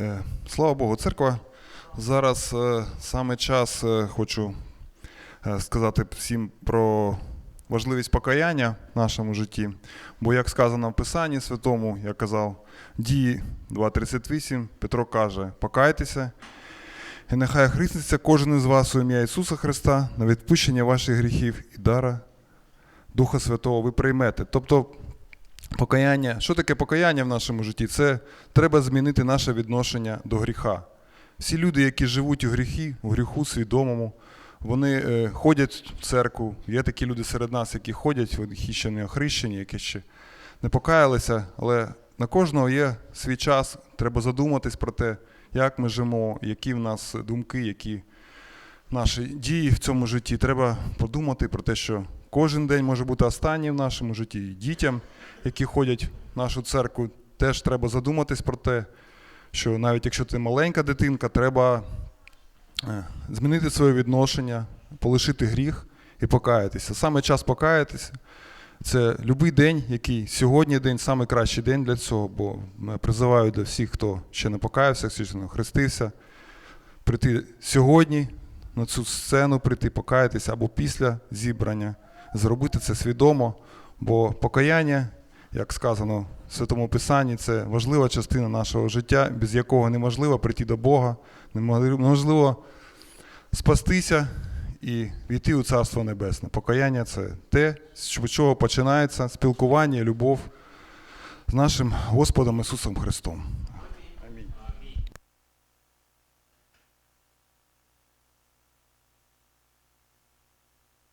Е, Слава Богу, церква. Зараз е, саме час е, хочу сказати всім про важливість покаяння в нашому житті. Бо, як сказано в Писанні Святому, я казав, дії 2.38, Петро каже: покайтеся, і нехай хреститься кожен із вас у ім'я Ісуса Христа на відпущення ваших гріхів і дара Духа Святого ви приймете. Тобто, покаяння, що таке покаяння в нашому житті? Це треба змінити наше відношення до гріха. Всі люди, які живуть у гріхі, у гріху свідомому, вони е, ходять в церкву. Є такі люди серед нас, які ходять, які ще не охрещені, які ще не покаялися, але на кожного є свій час. Треба задуматись про те, як ми живемо, які в нас думки, які наші дії в цьому житті. Треба подумати про те, що кожен день може бути останній в нашому житті. І дітям, які ходять в нашу церкву, теж треба задуматись про те, що навіть якщо ти маленька дитинка, треба е, змінити своє відношення, полишити гріх і покаятися. Саме час покаятися. Це будь-який день, який сьогодні день, найкращий день для цього, бо призиваю для всіх, хто ще не покаявся, ще не хрестився, прийти сьогодні на цю сцену, прийти покаятися або після зібрання, зробити це свідомо, бо покаяння, як сказано в Святому Писанні, це важлива частина нашого життя, без якого неможливо прийти до Бога, неможливо спастися і війти у Царство Небесне. Покаяння це те, з чого починається спілкування, любов з нашим Господом Ісусом Христом.